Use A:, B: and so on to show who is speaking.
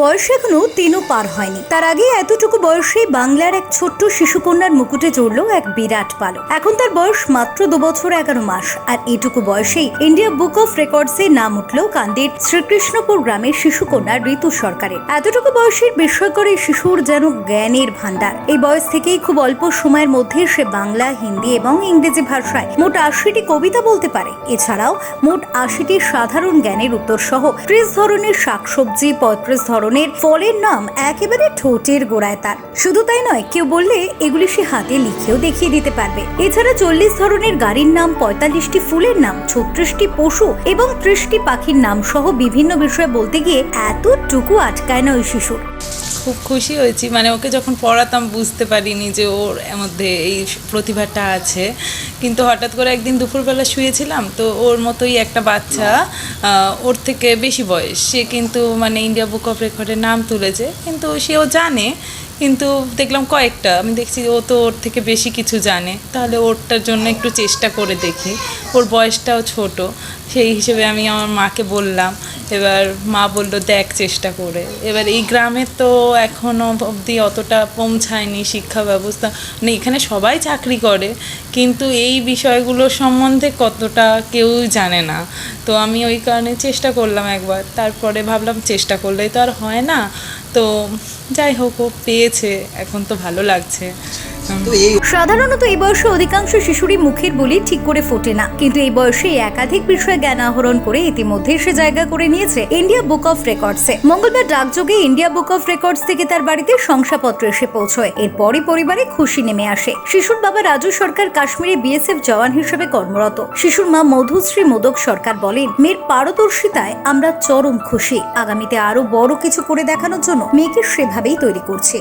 A: বয়স এখনও তিনও পার হয়নি। তার আগে এতটুকু বয়সে বাংলার এক ছোট্ট শিশুকন্যার মুকুটে চড়ল এক বিরাট পালক। এখন তার বয়স মাত্র দু বছর এগারো মাস। আর এটুকু বয়সেই ইন্ডিয়া বুক অফ রেকর্ডসে নাম উঠল কান্দির শ্রীকৃষ্ণপুর গ্রামের শিশুকন্যা ঋতু সরকারের। এতটুকু বয়সের বিস্ময়কর শিশুর যেন জ্ঞানের ভান্ডার এই বয়স থেকেই খুব অল্প সময়ের মধ্যে সে বাংলা, হিন্দি এবং ইংরেজি ভাষায় মোট আশিটি কবিতা বলতে পারে। এছাড়াও মোট আশিটি সাধারণ জ্ঞানের উত্তর সহ ত্রিশ ধরনের শাকসবজি, পঁয়ত্রিশ ধরনের ফলের নাম একেবারে ঠোঁটের গোড়ায় তার। শুধু তাই নয়, কেউ বললে এগুলি সে হাতে লিখেও দেখিয়ে দিতে পারবে। এছাড়া চল্লিশ ধরনের গাড়ির নাম, পঁয়তাল্লিশটি ফুলের নাম, ছত্রিশটি পশু এবং ত্রিশটি পাখির নাম সহ বিভিন্ন বিষয়ে বলতে গিয়ে এতটুকু আটকায় না ওই শিশুর।
B: খুব খুশি হয়েছি। মানে ওকে যখন পড়াতাম বুঝতে পারিনি যে ওর মধ্যে এই প্রতিভাটা আছে। কিন্তু হঠাৎ করে একদিন দুপুরবেলা শুয়েছিলাম তো ওর মতোই একটা বাচ্চা ওর থেকে বেশি বয়স। সে কিন্তু মানে ইন্ডিয়া বুক অফ রেকর্ডের নাম তুলেছে কিন্তু সেও জানে। কিন্তু দেখলাম কয়েকটা আমি দেখছি ও তো ওর থেকে বেশি কিছু জানে। তাহলে ওরটার জন্য একটু চেষ্টা করে দেখি। ওর বয়সটাও ছোট, সেই হিসেবে আমি আমার মাকে বললাম। এবার মা বলল, দেখ চেষ্টা করে। এবার এই গ্রামে তো এখনও অবধি অতটা পৌঁছায়নি শিক্ষা ব্যবস্থা। মানে এখানে সবাই চাকরি করে, কিন্তু এই বিষয়গুলো সম্বন্ধে কতটা কেউই জানে না। তো আমি ওই কারণে চেষ্টা করলাম একবার। তারপরে ভাবলাম, চেষ্টা করলেই তো আর হয় না। তো যাই হোক, ও পেয়েছে, এখন তো ভালো লাগছে।
C: তো এই
A: সাধারণত এই বয়সে অধিকাংশ শিশুরই মুখের বলি ঠিক করে ফোটে না। কিন্তু এই বয়সে একাধিক বিষয়ে জ্ঞান আহরণ করে ইতিমধ্যে সে জায়গা করে নিয়েছে ইন্ডিয়া বুক অফ রেকর্ডসে মঙ্গলবার ডাকযোগে ইন্ডিয়া বুক অফ রেকর্ডস থেকে তার বাড়িতে শংসাপত্র এসে পৌঁছয়। এরপরই পরিবারে খুশি নেমে আসে। শিশুর বাবা রাজু সরকার কাশ্মীরে বিএসএফ জওয়ান হিসেবে কর্মরত। শিশুর মা মধুশ্রী মোদক সরকার বলেন, মেয়ের পারদর্শিতায় আমরা চরম খুশি। আগামীতে আরও বড় কিছু করে দেখানোর জন্য মেয়েকে সেভাবেই তৈরি করছে।